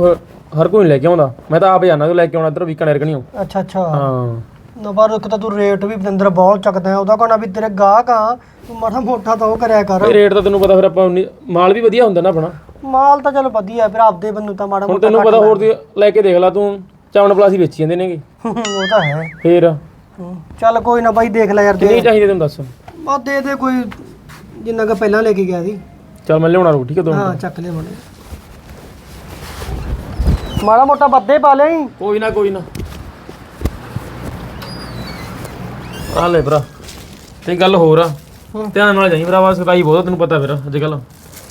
ਹਰ ਕੋਈ ਨਹੀਂ ਲੈ ਕੇ ਆਉਂਦਾ। ਮੈਂ ਤਾਂ ਆਪ ਜਾਣਾ ਲੈ ਕੇ ਆਉਣਾ ਇੱਧਰ ਵੀਕਣ ਰਕਣੀ ਅੱਛਾ ਅੱਛਾ। ਹਾਂ। ਨਾ ਪਰ ਇੱਕ ਤਾਂ ਤੂੰ ਰੇਟ ਵੀ ਪਤੰਦਰ ਬਹੁਤ ਚੱਕਦਾ ਹੈ ਉਹਦਾ ਕਹਣਾ ਵੀ ਤੇਰੇ ਗਾਹਕ ਆ ਤੂੰ ਮਾੜਾ ਮੋਟਾ ਤਾਂ ਉਹ ਕਰਿਆ ਕਰ। ਇਹ ਰੇਟ ਤਾਂ ਤੈਨੂੰ ਪਤਾ ਫਿਰ ਆਪਾਂ ਉਨੀ- ਮਾਲ ਵੀ ਵਧੀਆ ਹੁੰਦਾ ਨਾ ਆਪਣਾ। ਮਾਲ ਤਾਂ ਚਲ ਵਧੀਆ ਫਿਰ ਆਪਦੇ ਬੰਨੂ ਤਾਂ ਮਾੜਾ ਹੁਣ ਮੋਟਾ ਤੈਨੂੰ ਪਤਾ ਹੋਰ ਦੀ ਲੈ ਕੇ ਦੇਖ ਲੈ ਤੂੰ ਚਾਵਣ ਪਲਾਸੀ ਵੇਚੀ ਜਾਂਦੇ ਨੇਗੇ। ਉਹ ਤਾਂ ਹੈ। ਫੇਰ? ਹੂੰ। ਚੱਲ ਕੋਈ ਨਾ ਬਾਈ ਦੇਖ ਲੈ ਯਾਰ ਕਿੰਨੀ ਦੇ ਚਾਹੀਦੀ ਤੈਨੂੰ ਦੱਸ? ਬਾ ਦੇ ਦੇ ਕੋਈ ਜਿੰਨਾ ਕ ਪਹਿਲਾਂ ਲੈ ਕੇ ਗਿਆ ਸੀ। ਚੱਲ ਮੈਂ ਲਿਆਉਣਾ ਰੋਟੀ ਕਿ ਦੋ ਹਾਂ ਚੱਕ ਲੈ ਮੜੇ ਮਾੜਾ ਮੋਟਾ ਬੱਦੇ ਪਾ ਲਈ ਕੋਈ ਨਾ ਕੋਈ ਨਾ। ਆ ਲੈ ਭਰਾ ਤੇ ਗੱਲ ਹੋਰ ਆ। ਧਿਆਨ ਨਾਲ ਜਾਈ ਭਰਾਵਾ ਸਕਾਈ ਬਹੁਤ ਆ, ਤੈਨੂੰ ਪਤਾ ਫਿਰ ਅੱਜ ਕੱਲ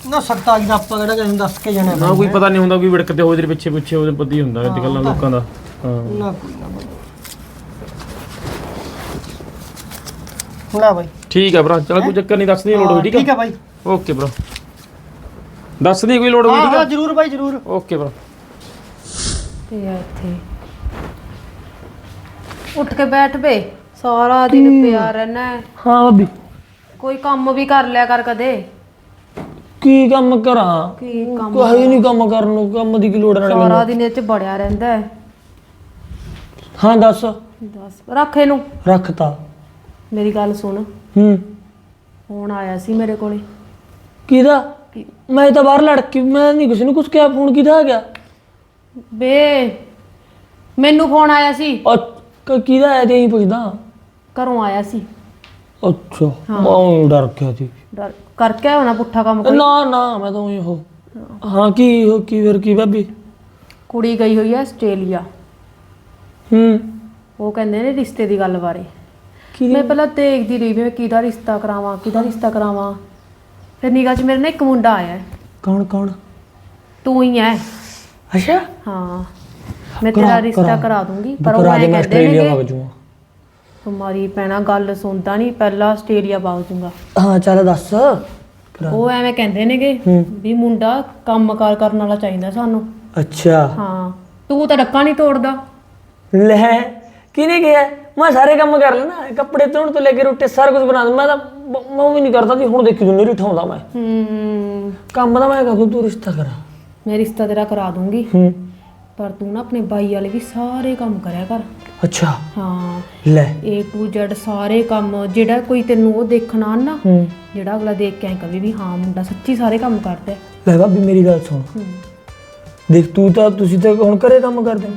ਨਾ ਸਖਤਾਈ ਦਾ ਆਪਾਂ ਕਿਹੜਾ ਕਿਸੇ ਨੂੰ ਦੱਸ ਕੇ ਜਾਣਾ ਨਾ ਕੋਈ ਪਤਾ ਨਹੀਂ ਹੁੰਦਾ ਕੋਈ ਵਿੜਕ ਤੇ ਹੋ ਤੇਰੇ ਪਿੱਛੇ ਪਿੱਛੇ ਉਹਦੇ ਪਤੀ ਹੁੰਦਾ ਅੱਜ ਕੱਲ ਲੋਕਾਂ ਦਾ। ਹਾਂ। ਨਾ ਕੋਈ ਨਾ ਬਾਈ। ਨਾ ਬਾਈ। ਠੀਕ ਆ ਭਰਾ ਚਲ ਕੋਈ ਚੱਕਰ ਨਹੀਂ ਦੱਸ ਦੀ ਲੋੜ ਹੋਈ ਠੀਕ ਠੀਕ ਆ ਬਾਈ। ਓਕੇ ਭਰਾ। ਦੱਸ ਦੀ ਕੋਈ ਲੋੜ ਹੋਈ ਹਾਂ ਠੀਕ ਹਾਂ ਆ ਜਰੂਰ ਬਾਈ ਜਰੂਰ। ਓਕੇ ਭਰਾ। ਤੇ ਆ ਇੱਥੇ। ਉੱਠ ਕੇ ਬੈਠ ਪੇ ਸਾਰਾ ਦਿਨ ਪਿਆ ਰਹਿਣਾ ਹੈ। ਹਾਂ ਭਾਬੀ। ਕੋਈ ਕੰਮ ਵੀ ਕਰ ਲਿਆ ਕਰ ਕਦੇ? ਕੀ ਕੰਮ ਕਰਾਂ? ਕੀ ਕੰਮ ਕੋਈ ਨਹੀਂ ਕੰਮ ਕਰਨ ਨੂੰ ਕੰਮ ਦੀ ਕੀ ਲੋੜ ਨਾਲੇ ਮੈਨੂੰ। ਸਾਰਾ ਦਿਨ ਇਹ ਚ ਬੜਿਆ ਰਹਿੰਦਾ ਹੈ। ਹਾਂ ਦੱਸ। ਦੱਸ। ਰੱਖ ਇਹਨੂੰ। ਰੱਖਤਾ। ਮੇਰੀ ਗੱਲ ਸੁਣ। ਹੂੰ। ਫੋਨ ਆਇਆ ਸੀ ਮੇਰੇ ਕੋਲੇ। ਕਿਹਦਾ? ਕੀ- ਮੈਂ ਤਾਂ ਬਾਹਰ ਲੜਕੀ ਮੈਂ ਨਹੀਂ ਕਿਸੇ ਨੂੰ ਕੁਝ ਕਿਹਾ ਫੋਨ ਕਿਹਦਾ ਆ ਗਿਆ? ਬੇ ਮੈਨੂੰ ਫੋਨ ਆਇਆ ਸੀ। ਉਹ ਕ- ਕਿਹਦਾ ਆਇਆ ਤੇ ਹੀ ਪੁੱਛਦਾ। ਘਰੋਂ ਆਇਆ ਸੀ। ਅੱਛਾ ਮੈਂ ਡਰ ਗਿਆ ਸੀ। ਡਰ ਕਰਕੇ ਹੋਣਾ ਪੁੱਠਾ ਕੰਮ ਕੋਈ? ਨਾ ਨਾ ਮੈਂ ਤਾਂ ਊਂ ਹੀ। ਉਹ ਹਾਂ ਕੀ ਉਹ ਕੀ ਫਿਰ ਕੀ ਭਾਬੀ? ਕੁੜੀ ਗਈ ਹੋਈ ਹੈ ਆਸਟ੍ਰੇਲੀਆ। ਹੂੰ। ਉਹ ਕਹਿੰਦੇ ਨੇ ਰਿਸ਼ਤੇ ਦੀ ਗੱਲ ਬਾਰੇ। ਕੀ? ਮੈਂ ਪਹਿਲਾਂ ਦੇਖਦੀ ਰਹੀ ਵੀ ਮੈਂ ਕਿਹਦਾ ਰਿਸ਼ਤਾ ਕਰਾਵਾਂ ਕਿਹਦਾ ਰਿਸ਼ਤਾ ਕਰਾਵਾਂ। ਫਿਰ ਨਿਗਾਹ 'ਚ ਮੇਰੇ ਨਾਲ ਇੱਕ ਮੁੰਡਾ ਆਇਆ। ਹੈ। ਕੌਣ ਕੌਣ? ਤੂੰ ਹੀ ਹੈ ਅੱਛਾ? ਹਾਂ। ਮੈਂ ਕਰਾ- ਤੇਰਾ ਰਿਸ਼ਤਾ ਕਰਾ। ਦੂੰਗੀ ਪਰ ਉਹ ਕਰਾ ਐ ਮੈਂ ਕਹਿੰਦੇ ਆਸਟ੍ਰੇਲੀਆ ਵਗ ਨੇ ਜੂਆਂ ਤੁਹਾਡੀ ਪੈਣਾ ਗੱਲ ਸੁਣਦਾ ਨਹੀਂ ਪਹਿਲਾਂ ਆਸਟ੍ਰੇਲੀਆ ਵਗ ਜੂੰਗਾ। ਹਾਂ ਚੱਲ ਦੱਸ ਕਰਾ ਉਹ ਐਵੇਂ ਕਹਿੰਦੇ ਨੇਗੇ ਹੂੰ। ਵੀ ਮੁੰਡਾ ਕੰਮਕਾਰ ਕਰਨ ਵਾਲਾ ਚਾਹੀਦਾ ਸਾਨੂੰ। ਅੱਛਾ। ਹਾਂ ਤੂੰ ਤਾਂ ਡੱਕਾ ਨਹੀਂ ਤੋੜਦਾ। ਲੈ ਕਿਹਨੇ ਕਿਹਾ? ਮੈਂ ਸਾਰੇ ਕੰਮ ਕਰ ਲੈਣਾ ਕੱਪੜੇ ਧੋਣ ਤੋਂ ਲੈ ਕੇ ਰੋਟੀ ਸਾਰਾ ਕੁਝ ਬਣਾ ਦੂੰ ਮੈਂ ਤਾਂ ਬ- ਮੈਂ ਉਹ ਵੀ ਨਹੀਂ ਕਰਦਾ ਸੀ ਹੁਣ ਦੇਖੀ ਜੁੰਨੇ ਠਾਉਂਦਾ ਮੈਂ। ਹੂੰ। ਕੰਮ ਤਾਂ ਮੈਂ ਕਰ ਦੂੰ ਤੂੰ ਰਿਸ਼ਤਾ ਕਰਾ। ਮੈਂ ਰਿਸ਼ਤਾ ਤੇਰਾ ਕਰਾ ਦੂੰਗੀ। ਹੂੰ। ਪਰ ਤੂੰ ਨਾ ਆਪਣੇ ਬਾਈ ਵਾਲੇ ਵੀ ਸਾਰੇ ਕੰਮ ਕਰਿਆ ਕਰ। ਅੱਛਾ। ਹਾਂ। ਲੈ। A to Z ਸਾਰੇ ਕੰਮ ਜਿਹੜਾ ਕੋਈ ਤੈਨੂੰ ਉਹ ਦੇਖਣਾ ਨਾ ਹੂੰ। ਜਿਹੜਾ ਅਗਲਾ ਦੇਖ ਕੇ ਐ ਕਵੇ ਵੀ ਹਾਂ ਮੁੰਡਾ ਸੱਚੀ ਸਾਰੇ ਕੰਮ ਕਰਦਾ। ਹੈ। ਲੈ ਭਾਬੀ ਮੇਰੀ ਗੱਲ ਸੁਣ। ਹੂੰ। ਦੇਖ ਤੂੰ ਤਾਂ ਤੁਸੀਂ ਤਾਂ ਹੁਣ ਘਰੇ ਕੰਮ ਕਰਦੇ ਹੋ।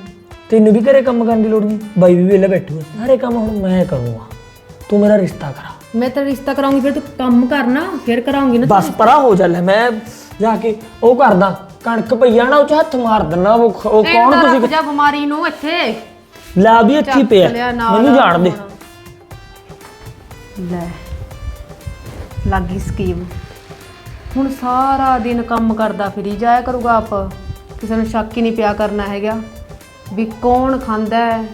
ਤੈਨੂੰ ਵੀ ਘਰੇ ਕੰਮ ਕਰਨ ਦੀ ਲੋੜ ਨਹੀਂ। ਬਾਈ ਵੀ ਵੇਲੇ ਬੈਠੂਗਾ ਸਾਰੇ ਕੰਮ ਹੁਣ ਮੈਂ ਕਰੂੰਗਾ। ਤੂੰ ਮੇਰਾ ਰਿਸ਼ਤਾ ਕਰਾ। ਮੈਂ ਤੇਰਾ ਰਿਸ਼ਤਾ ਕਰਾਉਂਗੀ ਫਿਰ ਤੂੰ ਕੰਮ ਕਰਨਾ ਫਿਰ ਕਰਾਉਂਗੀ ਨਾ ਬਸ ਪਰਾ ਹੋ ਜਾ ਲੈ ਮੈਂ ਜਾ ਕੇ ਉਹ ਕਰਦਾ। ਕਣਕ ਪਈਆ ਨਾ ਉਹ ਚ ਹੱਥ ਮਾਰ ਦਿੰਦਾ ਉਹ ਖ- ਉਹ ਕੌਣ ਤੁਸੀਂ? ਜਾ ਬਿਮਾਰੀ ਨੂੰ ਇੱਥੇ। ਲਾ ਵੀ ਇੱਥੇ ਹੀ ਪਿਆ। ਨਾਲ ਮੈਨੂੰ ਜਾਣ ਦੇ। ਲੈ ਲੱਗੀ ਸਕੀਮ। ਹੁਣ ਸਾਰਾ ਦਿਨ ਕੰਮ ਕਰਦਾ ਫਿਰੀ ਜਾਇਆ ਕਰੂਗਾ ਆਪ। ਕਿਸੇ ਨੂੰ ਸ਼ੱਕ ਹੀ ਨਹੀਂ ਪਿਆ ਕਰਨਾ ਹੈਗਾ। ਵੀ ਕੌਣ ਖਾਂਦਾ ਹੈ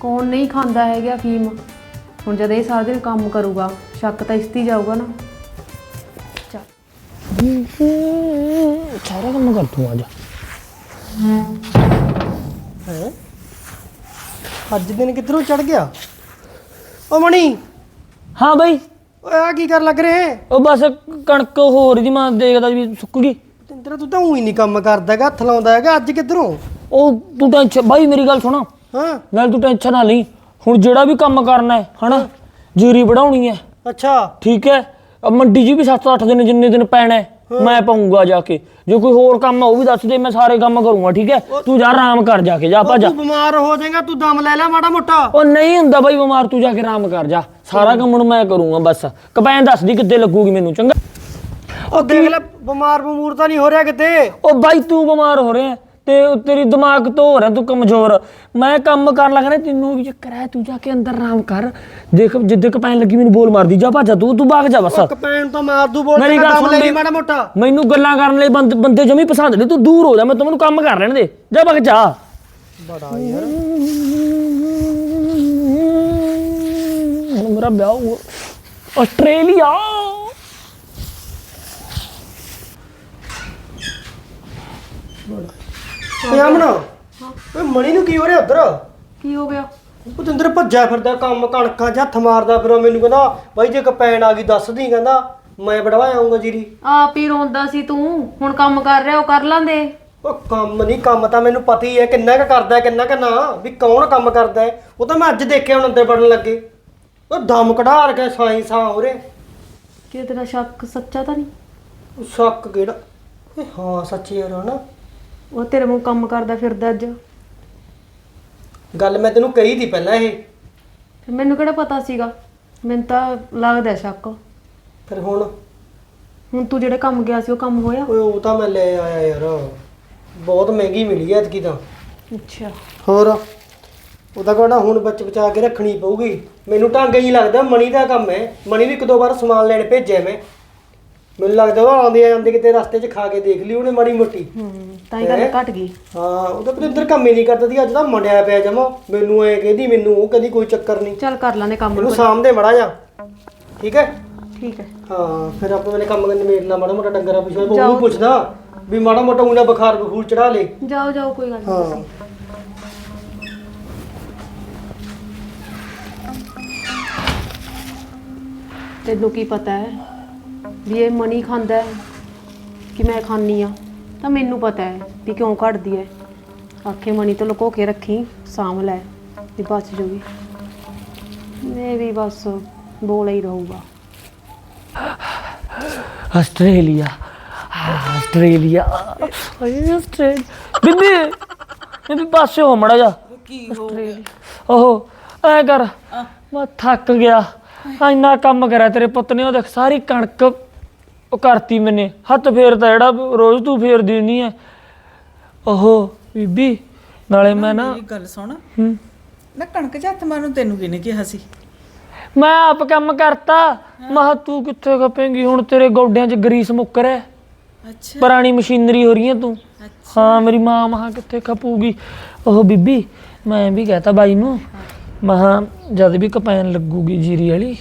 ਕੌਣ ਨਹੀਂ ਖਾਂਦਾ ਹੈਗਾ ਫੀਮ ਹੁਣ ਜਦ ਇਹ ਸਾਰਾ ਦਿਨ ਕੰਮ ਕਰੂਗਾ ਸ਼ੱਕ ਤਾਂ ਇਸ ਤੇ ਹੀ ਜਾਊਗਾ ਨਾ। ਸਾਰਾ ਕੰਮ ਕਰ ਤੂੰ ਅੱਜ ਹੈ? ਅੱਜ ਦਿਨ ਕਿੱਧਰੋਂ ਚੜ ਗਿਆ? ਓ ਮਣੀ! ਹਾਂ ਬਾਈ। ਓਏ ਆ ਕੀ ਕਰ ਲੱਗ ਰਹੇ ਉਹ ਬਸ ਕਣਕ ਹੋ ਰਹੀ ਦੀ ਮੈਂ ਦੇਖਦਾ ਵੀ ਸੁੱਕ ਗਈ। ਤੇਰਾ ਤੂੰ ਤਾਂ ਉਹੀ ਨਹੀਂ ਕੰਮ ਕਰਦਾ ਹੈਗਾ ਹੱਥ ਲਾਉਂਦਾ ਹੈਗਾ ਅੱਜ ਕਿੱਧਰੋਂ? ਉਹ ਤੂੰ ਟੈਨਸ਼ਨ ਬਾਈ ਮੇਰੀ ਗੱਲ ਸੁਣਾ। ਹਾਂ। ਨਾਲ ਤੂੰ ਟੈਨਸ਼ਨ ਨਾ ਲਈ। ਹੁਣ ਜਿਹੜਾ ਵੀ ਕੰਮ ਕਰਨਾ ਹੈ ਹਨਾ? ਜੀਰੀ ਵਢਾਉਣੀ ਹੈ। ਅੱਛਾ। ਠੀਕ ਹੈ? ਅਹ ਮੰਡੀ 'ਚ ਵੀ 7-8 ਦਿਨ ਜਿੰਨੇ ਦਿਨ ਪੈਣਾ ਹੈ, ਮੈਂ ਪਾਉਂਗਾ ਜਾ ਕੇ। ਜੇ ਕੋਈ ਹੋਰ ਕੰਮ ਆ ਉਹ ਵੀ ਦੱਸ ਦੇ ਮੈਂ ਸਾਰੇ ਕੰਮ ਕਰੂੰਗਾ ਠੀਕ ਹੈ? ਤੂੰ ਜਾ ਆਰਾਮ ਕਰ ਜਾ ਕੇ ਜਾ ਉਹ ਭੱਜ ਤੂੰ ਬਿਮਾਰ ਹੋ ਜਾਏਗਾ ਤੂੰ ਦਮ ਲੈ ਲੈ ਮਾੜਾ ਮੋਟਾ। ਉਹ ਨਹੀਂ ਹੁੰਦਾ ਬਾਈ ਬਿਮਾਰ ਤੂੰ ਜਾ ਕੇ ਆਰਾਮ ਕਰ ਜਾ। ਸਾਰਾ ਕੰਮ ਹੁਣ ਮੈਂ ਕਰੂੰਗਾ ਬਸ। ਕਪੈਨ ਦੱਸ ਦੀ ਕਿੱਦੇ ਲੱਗੂਗੀ ਮੈਨੂੰ ਚੰਗਾ? ਉਹ ਦੇਖ ਲੈ ਬਿਮਾਰ ਬਮੂਰ ਤਾਂ ਨਹੀਂ ਹੋ ਰਿਹਾ ਕਿਤੇ। ਉਹ ਬਾਈ ਤੂੰ ਬਿਮਾਰ ਹੋ ਰਿਹਾ। ਤੇ ਉਹ ਤੇਰੀ ਦਿਮਾਗ ਤੋਂ ਹੋ ਰਿਹਾ ਤੂੰ ਕਮਜ਼ੋਰ। ਮੈਂ ਕੰਮ ਕਰਨ ਲੱਗਾ ਨਾ ਤੈਨੂੰ ਵੀ ਚੱਕਰ ਹੈ ਤੂੰ ਜਾ ਕੇ ਅੰਦਰ ਆਰਾਮ ਕਰ। ਦੇਖ ਜਿੱਦੇ ਕਪੈਨ ਲੱਗੀ ਮੈਨੂੰ ਬੋਲ ਮਾਰਦੀ ਜਾ ਭਾਜਾ ਤੂੰ ਤੂੰ ਭਾਗ ਜਾ ਬਸ। ਕਪੈਣ ਤੋਂ ਮਾਰ ਦੂ ਬੋਲ ਮੇਰੀ ਗੱਲ ਸੁਣ ਲੈ ਲਈ। ਮਾੜਾ ਮੋਟਾ। ਮੈਨੂੰ ਗੱਲਾਂ ਕਰਨ ਲਈ ਬੰਦ- ਜਮੀ ਪਸੰਦ ਨਹੀਂ ਤੂੰ ਦੂਰ ਹੋ ਜਾ ਮੈਂ ਤੈਨੂੰ ਕੰਮ ਕਰ ਲੈਣ ਦੇ। ਜਾ ਭਗ ਜਾ। ਬੜਾ ਯਾਰ। ਮੇਰਾ ਵਿਆਹ ਆਸਟ੍ਰੇਲੀਆ। ਓਏ ਅਮਨ ਓਏ ਮਣੀ ਨੂੰ ਕੀ ਹੋ ਰਿਹਾ ਉਧਰ? ਕੀ ਹੋ ਗਿਆ? ਉਹ ਤੇ ਅੰਦਰ ਭੱਜਿਆ ਫਿਰਦਾ ਕੰਮ ਕਣਕਾਂ 'ਚ ਹੱਥ ਮਾਰਦਾ ਫਿਰ ਉਹ ਮੈਨੂੰ ਕਹਿੰਦਾ ਬਾਈ ਜੇ ਕਪੈਣ ਆ ਗਈ ਦੱਸ ਦੀ ਕਹਿੰਦਾ ਮੈਂ ਵੜਵਾ ਆਉਂਗਾ ਜੀਰੀ। ਆਪ ਹੀ ਰੋਂਦਾ ਸੀ ਤੂੰ ਹੁਣ ਕੰਮ ਕਰ ਰਿਹਾ ਉਹ ਕਰ ਲਾਂਦੇ। ਉਹ ਕੰਮ ਨਹੀਂ ਕੰਮ ਤਾਂ ਮੈਨੂੰ ਪਤਾ ਹੀ ਹੈ ਕਿੰਨਾ ਕੁ ਕਰਦਾ ਹੈ, ਕਿੰਨਾ ਕੁ ਨਾ ਵੀ ਕੌਣ ਕੰਮ ਕਰਦਾ ਹੈ। ਉਹ ਤਾਂ ਮੈਂ ਅੱਜ ਦੇਖਿਆ ਹੁਣ ਅੰਦਰ ਵੜਨ ਲੱਗੇ। ਉਹ ਦਮ ਕਢਾ ਰਖਿਆ ਸਾਈ ਸਾਂ ਹੋ ਰਿਹਾ। ਕਿ ਤੇਰਾ ਸ਼ੱਕ ਸੱਚਾ ਤਾਂ ਨਹੀਂ? ਉਹ ਸ਼ੱਕ ਕਿਹੜਾ? ਹਾਂ ਸੱਚੀ ਯਾਰ ਹਨਾ? ਉਹ ਤੇਰੇ ਮੂੰਹ ਕੰਮ ਕਰਦਾ ਫਿਰਦਾ ਅੱਜ। ਗੱਲ ਮੈਂ ਤੈਨੂੰ ਕਹੀ ਦੀ ਪਹਿਲਾਂ ਇਹ। ਫਿਰ ਮੈਨੂੰ ਕਿਹੜਾ ਪਤਾ ਸੀਗਾ? ਮੈਨੂੰ ਤਾਂ ਲੱਗਦਾ ਸ਼ੱਕ। ਫਿਰ ਹੁਣ? ਹੁਣ ਤੂੰ ਜਿਹੜੇ ਕੰਮ ਗਿਆ ਸੀ ਉਹ ਕੰਮ ਹੋਇਆ? ਓਏ ਉਹ ਤਾਂ ਮੈਂ ਲੈ ਆਇਆ ਯਾਰ। ਬਹੁਤ ਮਹਿੰਗੀ ਮਿਲੀ ਐ ਐਤਕੀ ਤਾਂ। ਅੱਛਾ। ਹੋਰ? ਉਹਦਾ ਕਹਿੰਦਾ ਹੁਣ ਬੱਚ ਬਚਾ ਕੇ ਰੱਖਣੀ ਪਊਗੀ? ਮੈਨੂੰ ਢੰਗ ਹੀ ਲੱਗਦਾ ਮਣੀ ਦਾ ਕੰਮ ਹੈ ਮਣੀ ਵੀ ਇੱਕ ਦੋ ਵਾਰ ਸਮਾਨ ਲੈਣ ਭੇਜਿਆ ਮੈਂ। ਮੈਨੂੰ ਲੱਗਦਾ ਉਹ ਆਉਂਦੇ ਆਉਂਦੇ ਕਿਤੇ ਰਸਤੇ 'ਚ ਖਾ ਕੇ ਦੇਖ ਲਈ ਉਹਨੇ ਮਾੜੀ ਮੋਟੀ। ਹੂੰ ਤਾਂ ਹੀ ਗੱਲ ਘਟ ਗਈ। ਹਾਂ ਉਹਦਾ ਪਰਿੰਦਰ ਕੰਮ ਹੀ ਨਹੀਂ ਕਰਦਾ ਸੀ ਅੱਜ ਤਾਂ ਮੰਡਿਆ ਪਿਆ ਜਮਾ। ਮੈਨੂੰ ਐ ਕਹਿੰਦੀ ਮੈਨੂੰ ਉਹ ਕਹਿੰਦੀ ਕੋਈ ਚੱਕਰ ਨਹੀਂ। ਚੱਲ ਕਰ ਲਾਂਦੇ ਕੰਮ ਇਹਨੂੰ ਸਾਹਮਣੇ ਮੜਾ ਜਾ ਠੀਕ ਹੈ? ਠੀਕ ਹੈ। ਹਾਂ ਫਿਰ ਆਪਾਂ ਮੈਨੇ ਕੰਮ ਕਰਨ ਮੇੜਨਾ ਮਾੜਾ ਮੋਟਾ ਡੰਗਰਾ ਪਿਛੋਂ ਉਹ ਪੁੱਛਦਾ ਵੀ ਮਾੜਾ ਮੋਟਾ ਉਹਨਾਂ ਬੁਖਾਰ ਬਖੂਰ ਚੜਾ ਲੇ। ਜਾਓ ਜਾਓ ਕੋਈ ਗੱਲ ਹਾਂ। ਨਹੀਂ ਤੈਨੂੰ ਕੀ ਪਤਾ ਹੈ? ਵੀ ਇਹ ਮਨੀ ਖਾਂਦਾ ਹੈ ਕਿ ਮੈਂ ਖਾਂਦੀ ਆ ਤਾਂ ਮੈਨੂੰ ਪਤਾ ਹੈ ਵੀ ਕਿਉਂ ਘਟਦੀ ਹੈ। ਆਖੇ ਮਨੀ ਤੋਂ ਲੁਕੋ ਕੇ ਰੱਖੀ ਸਾਂਭ ਲੈ ਤੇ ਬਚ ਜੂਗੀ। ਇਹ ਵੀ ਬਸ ਬੋਲਾ ਹੀ ਰਹੂਗਾ। ਆਸਟ੍ਰੇਲੀਆ ਆਸਟ੍ਰੇਲੀਆ ਓਏ ਆਸਟ੍ਰੇਲੀਆ। ਬੀਬੀ ਬੀਬੀ ਪਾਸੇ ਹੋ ਮੜਾ ਜਾ ਕੀ ਹੋ ਗਿਆ? ਓਹੋ ਐ ਕਰ ਮੈਂ ਥੱਕ ਗਿਆ। ਇੰਨਾ ਕੰਮ ਕਰਿਆ ਤੇਰੇ ਪੁੱਤ ਨੇ ਉਹ ਦੇਖ ਸਾਰੀ ਕਣਕ ਉਹ ਕਰਤੀ ਮੈਨੇ। ਹੱਥ ਫੇਰਦਾ ਜਿਹੜਾ ਰੋਜ਼ ਤੂੰ ਫੇਰਦੀ ਨਹੀਂ ਐ। ਓਹੋ ਬੀਬੀ ਨਾਲੇ ਮੈਂ ਨਾ ਇਹ ਗੱਲ ਸੁਣ। ਹੂੰ। ਨਾ ਕਣਕ ਚ ਹੱਥ ਮਾਰਨ ਤੈਨੂੰ ਕਿਹਨੇ ਕਿਹਾ ਸੀ? ਮੈਂ ਆਪ ਕੰਮ ਕਰਤਾ। ਮਹਾ ਤੂੰ ਕਿੱਥੇ ਖਪੇਂਗੀ? ਹੁਣ ਤੇਰੇ ਗੋਡਿਆਂ 'ਚ ਗਰੀਸ ਮੁੱਕਰ ਹੈ। ਅੱਛਾ। ਪੁਰਾਣੀ ਮਸ਼ੀਨਰੀ ਹੋ ਰਹੀ ਹੈ ਤੂੰ। ਹਾਂ ਮੇਰੀ ਮਾਂ ਮਹਾ ਕਿੱਥੇ ਖਪੂਗੀ? ਉਹ ਬੀਬੀ ਮੈਂ ਵੀ ਕਹਤਾ ਬਾਈ ਨੂੰ। ਮਹਾ ਜਦ ਵੀ ਕਪੈਨ ਲੱਗੂਗੀ ਜੀਰੀ ਵਾਲੀ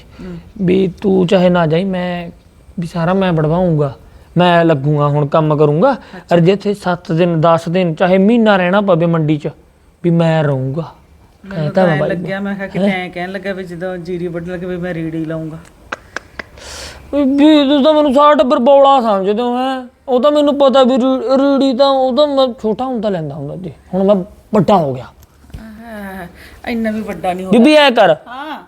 ਵੀ ਤੂੰ ਚਾਹੇ ਨਾ ਜਾਈ ਮੈਂ ਵੀ ਸਾਰਾ ਮੈਂ ਬੜਵਾਉਂਗਾ ਮੈਂ ਲੱਗੂਗਾ ਹੁਣ ਕੰਮ ਕਰੂੰਗਾ। ਅਰ ਜੇ ਇੱਥੇ 7 ਦਿਨ 10 ਦਿਨ ਚਾਹੇ ਮਹੀਨਾ ਰਹਿਣਾ ਪਵੇ ਮੰਡੀ 'ਚ ਵੀ ਮੈਂ ਰਹੂੰਗਾ। ਕਹਿਤਾ ਮੈਂ ਬਾਈ ਲੱਗਿਆ ਮੈਂ ਕਿਹਾ ਕਿ ਤੈਂ ਕਹਿਣ ਲੱਗਾ ਵੀ ਜਦੋਂ ਜੀਰੀ ਵੱਢਣ ਲੱਗੇ ਵੀ ਮੈਂ ਰੀੜੀ ਲਾਉਂਗਾ ਵੀ ਤੂੰ ਤਾਂ ਮੈਨੂੰ ਸਾਰਾ ਟੱਬਰ ਬੌਲਾ ਸਮਝਦੇ ਹੋ ਹੈ? ਉਹ ਤਾਂ ਮੈਨੂੰ ਪਤਾ ਵੀ ਰੀ- ਰੀੜੀ ਤਾਂ ਉਹ ਤਾਂ ਮੈਂ ਛੋਟਾ ਹੁੰਦਾ ਲੈਂਦਾ ਹੁੰਦਾ ਜੀ। ਹੁਣ ਮੈਂ ਵੱਡਾ ਹੋ ਗਿਆ। ਆਹ, ਇੰਨਾ ਵੀ ਵੱਡਾ ਨਹੀਂ ਹੋ ਬੀਬੀ ਐ ਕਰ। ਹਾਂ।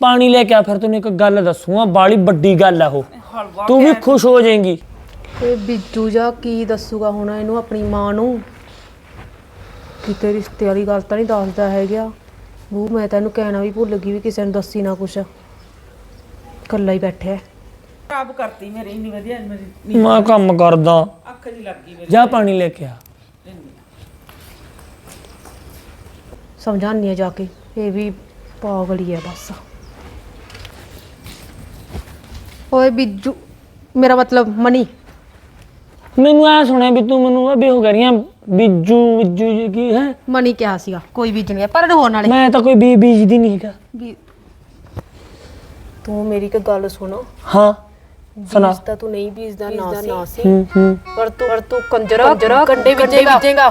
ਪਾਣੀ ਲੈ ਕੇ ਆ ਫਿਰ ਤੈਨੂੰ ਇੱਕ ਗੱਲ ਦੱਸੂਗਾ ਬਾਲੀ ਵੱਡੀ ਗੱਲ ਆ ਉਹ। ਹਲਵਾ ਤੂੰ ਵੀ ਖੁਸ਼ ਹੋ ਜਾਏਂਗੀ। ਇਹ ਬਿੱਜੂ ਜਾ ਕੀ ਦੱਸੂਗਾ ਹੁਣ ਇਹਨੂੰ ਆਪਣੀ ਮਾਂ ਨੂੰ? ਕਿਤੇ ਰਿਸ਼ਤੇ ਵਾਲੀ ਗੱਲ ਤਾਂ ਨਹੀਂ ਦੱਸਦਾ ਹੈਗਾ। ਉਹ ਮੈਂ ਤੈਨੂੰ ਕਹਿਣਾ ਵੀ ਭੁੱਲ ਗਈ ਵੀ ਕਿਸੇ ਨੂੰ ਦੱਸੀ ਨਾ ਕੁਛ। ਇਕੱਲਾ ਹੀ ਬੈਠਿਆ। ਖਰਾਬ ਕਰਤੀ ਮੇਰੀ ਇੰਨੀ ਵਧੀਆ ਮੇਰੀ ਮੈਂ ਕੰਮ ਕਰਦਾ। ਅੱਖ ਜੀ ਲੱਗ ਗਈ ਮੇਰੀ। ਜਾ ਪਾਣੀ ਲੈ ਕੇ ਆ। ਸਮਝਾਨੀ ਆ ਜਾ ਕੇ ਇਹ ਵੀ ਪਾਗਲ ਹੀ ਹੈ ਬਸ। ਓਏ ਬਿੱਜੂ ਮੇਰਾ ਮਤਲਬ ਮਨੀ। ਮੈਨੂੰ ਐ ਸੁਣਿਆ ਵੀ ਤੂੰ ਮੈਨੂੰ ਅਬੇ ਹੋ ਕਰੀਆਂ ਬਿੱਜੂ ਬਿੱਜੂ ਜੀ ਕੀ ਹੈ? ਮਨੀ ਕਿਹਾ ਸੀਗਾ ਕੋਈ ਬੀਜ ਨਹੀਂ ਪਰ ਹੋਣ ਵਾਲੇ। ਮੈਂ ਤਾਂ ਕੋਈ ਬੀ ਬੀਜਦੀ ਨਹੀਂ ਹੈਗਾ। ਵੀ ਤੂੰ ਮੇਰੀ ਇੱਕ ਗੱਲ ਸੁਣੋ। ਹਾਂ ਸੁਣਾ। ਤਾਂ ਤੂੰ ਨਹੀਂ ਬੀਜਦਾ ਨਾ ਸੀ। ਹੂੰ ਹੂੰ। ਪਰ ਤੂੰ ਪਰ ਤੂੰ ਕੰਜਰਾ ਕੰਜਰਾ ਕੰਡੇ ਬੀਜੇਗਾ